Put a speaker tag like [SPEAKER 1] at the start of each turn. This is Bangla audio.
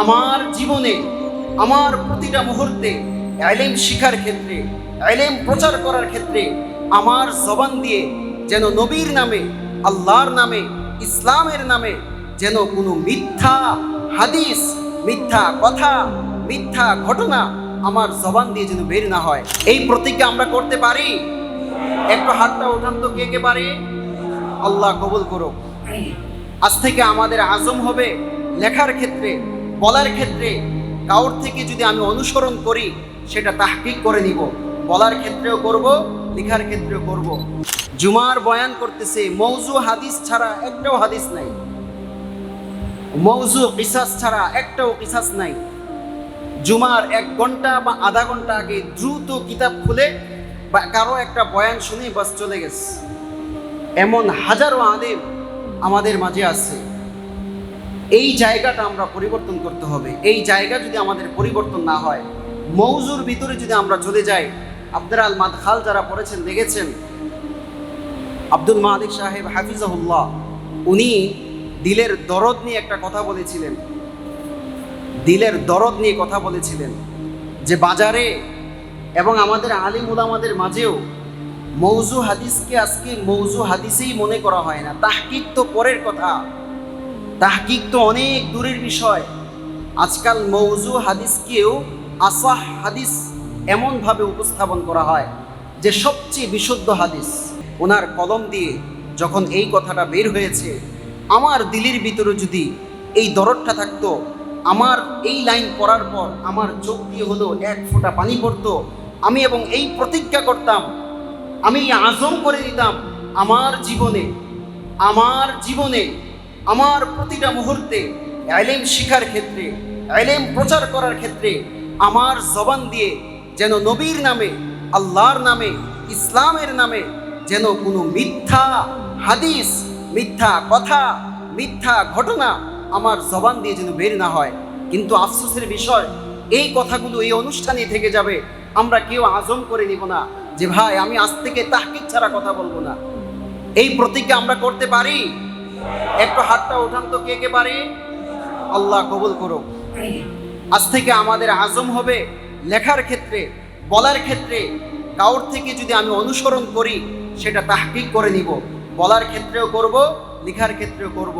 [SPEAKER 1] আমার জীবনে, আমার প্রতিটা মুহূর্তে এলেম শিখার ক্ষেত্রে এলেম প্রচার করার ক্ষেত্রে আমার জবান দিয়ে যেন নবীর নামে, আল্লাহর নামে, ইসলামের নামে যেন কোনো মিথ্যা হাদিস, মিথ্যা কথা, মিথ্যা ঘটনা আমার জবান দিয়ে যেন বের না হয়। এই প্রতিজ্ঞা আমরা করতে পারি? একটু হাতটা ওঠান তো কে কে পারে? আল্লাহ কবুল করো আজ থেকে আমাদের আজম হবে লেখার ক্ষেত্রে। বলার ক্ষেত্রে কাউর থেকে যদি আমি অনুসরণ করি, সেটা তাহকিক করে নিব। বলার ক্ষেত্রেও করব, লেখার ক্ষেত্রেও করব। জুমার বয়ান করতেছে মৌজু হাদিস ছাড়া একটাও হাদিস নাই। মৌজু কিসাস ছাড়া একটাও কিসাস নাই। জুমার এক ঘণ্টা বা আধা ঘণ্টা আগে দ্রুত কিতাব খুলে বা কারও একটা বয়ান শুনে বাস চলে গেছে। এমন হাজারো আলেম আমাদের মাঝে আছে। এই জায়গাটা আমরা পরিবর্তন করতে হবে। এই জায়গা যদি আমাদের পরিবর্তন না হয়, মৌজুর ভিতরে যদি আমরা চলে যাই, আব্দুর আল মাদখাল যারা পড়েছেন, দেখেছেন? আব্দুল মালিক সাহেব হাফিজাহুল্লাহ, উনি দিলের দরদ নিয়ে একটা কথা বলেছিলেন। দিলের দরদ নিয়ে কথা বলেছিলেন যে বাজারে এবং আমাদের আলিম উলামাদের মাঝেও মৌজু হাদিসকে আজকে মৌজু হাদিসেই মনে করা হয় না। তাহকিক তো পরের কথা। তাহকিক তো অনেক দূরের বিষয়। আজকাল মৌজু হাদিসকেও আসাহ হাদিস এমনভাবে উপস্থাপন করা হয় যে সবচেয়ে বিশুদ্ধ হাদিস। ওনার কলম দিয়ে যখন এই কথাটা বের হয়েছে, আমার দিলির ভিতরে যদি এই দরদটা থাকতো, আমার এই লাইন পড়ার পর আমার চোখ দিয়ে হলো এক ফোঁটা পানি পড়তো, আমি এবং এই প্রতিজ্ঞা করতাম, আমি আজম করে দিতাম, আমার জীবনে আমার জীবনে আমার প্রতিটা মুহূর্তে এলেম শিখার ক্ষেত্রে এলেম প্রচার করার ক্ষেত্রে আমার জবান দিয়ে যেন নবীর নামে, আল্লাহর নামে, ইসলামের নামে যেন কোনো মিথ্যা হাদিস, মিথ্যা কথা, মিথ্যা ঘটনা আমার জবান দিয়ে যেন বের না হয়। কিন্তু আফসোসের বিষয়, এই কথাগুলো এই অনুষ্ঠানে থেকে যাবে, আমরা কেউ আজম করে নিব না যে, ভাই, আমি আজ থেকে তাহকিক ছাড়া কথা বলব না। এই প্রতিজ্ঞা আমরা করতে পারি? একটু হাতটা ওঠান তো কে কে পারে? আল্লাহ কবুল করুক। আজ থেকে আমাদের আজম হবে লেখার ক্ষেত্রে, বলার ক্ষেত্রে। কাউর থেকে যদি আমি অনুসরণ করি, সেটা তাহকিক করে নিব। বলার ক্ষেত্রেও করব, লেখার ক্ষেত্রেও করব।